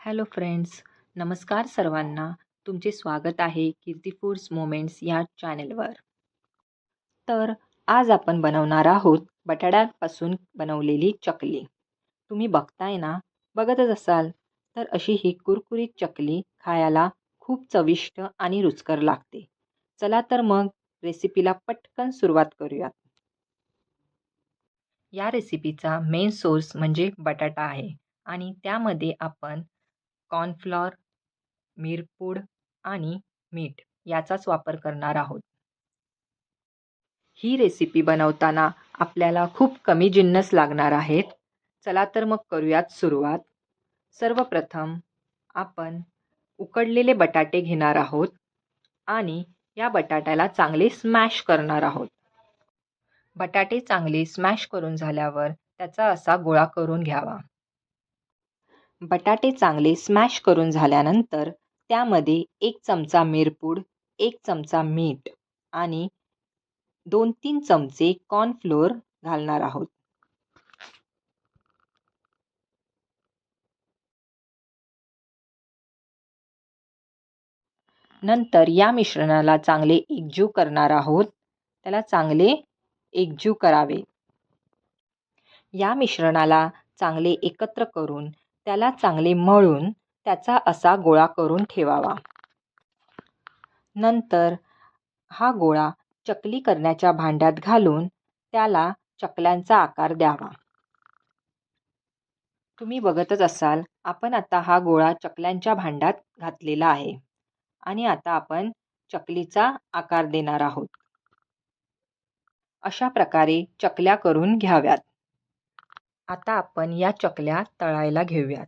Hello friends नमस्कार सर्वांना. तुमचे स्वागत आहे कीर्ती फूड्स मोमेंट्स या चॅनेलवर. तर आज आपण बनवणार आहोत बटाट्यापासून बनवलेली चकली. तुम्ही बघताय ना बघतच असाल. तर अशी ही कुरकुरीत चकली खायला खूप चविष्ट आणि रुचकर लागते. चला तर मग रेसिपीला पटकन सुरुवात करूयात. या रेसिपीचा मेन सोर्स म्हणजे बटाटा आहे आणि त्यामध्ये आपण कॉर्नफ्लॉर मिरपूड आणि मीठ याचाच वापर करणार आहोत. ही रेसिपी बनवताना आपल्याला खूप कमी जिन्नस लागणार आहेत. चला तर मग करूयात सुरुवात. सर्वप्रथम आपण उकडलेले बटाटे घेणार आहोत आणि या बटाट्याला चांगले स्मॅश करणार आहोत. बटाटे चांगले स्मॅश करून झाल्यावर त्याचा असा गोळा करून घ्यावा. बटाटे चांगले स्मॅश करून झाल्यानंतर त्यामध्ये एक चमचा मिरपूड एक चमचा मीठ आणि दोन तीन चमचे कॉर्नफ्लोअर घालणार आहोत. नंतर या मिश्रणाला चांगले एकजीव करणार आहोत. त्याला चांगले एकजीव करावे. या मिश्रणाला चांगले एकत्र करून त्याला चांगले मळून त्याचा असा गोळा करून ठेवावा. नंतर हा गोळा चकली करण्याच्या भांड्यात घालून त्याला चकल्यांचा आकार द्यावा. तुम्ही बघतच असाल आपण आता हा गोळा चकल्यांच्या भांड्यात घातलेला आहे आणि आता आपण चकलीचा आकार देणार आहोत. अशा प्रकारे चकल्या करून घ्याव्यात. आता आपण या चकल्या तळायला घेऊयात.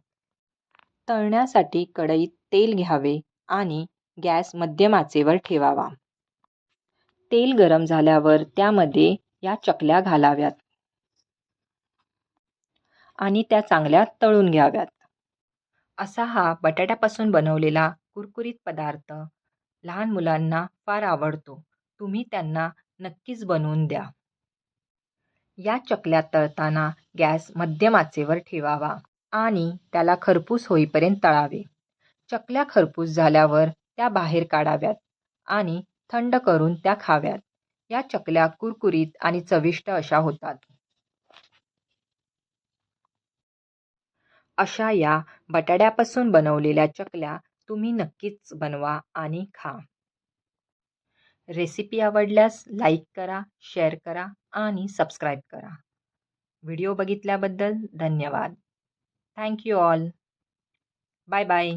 तळण्यासाठी कढईत तेल घ्यावे आणि गॅस मध्यमाचेवर ठेवावा. तेल गरम झाल्यावर त्यामध्ये या चकल्या घालाव्यात आणि त्या चांगल्या तळून घ्याव्यात. असा हा बटाट्यापासून बनवलेला कुरकुरीत पदार्थ लहान मुलांना फार आवडतो. तुम्ही त्यांना नक्कीच बनवून द्या. या चकल्या तळताना गॅस मध्यम आचेवर ठेवावा आणि त्याला खरपूस होईपर्यंत तळावे. चकल्या खरपूस झाल्यावर त्या बाहेर काढाव्यात आणि थंड करून त्या खाव्यात. या चकल्या कुरकुरीत आणि चविष्ट अशा होतात. अशा या बटाट्यापासून बनवलेल्या चकल्या तुम्ही नक्कीच बनवा आणि खा. रेसिपी आवडल्यास लाईक करा शेअर करा आणि सबस्क्राईब करा. व्हिडिओ बघितल्याबद्दल धन्यवाद. Thank you all. Bye bye.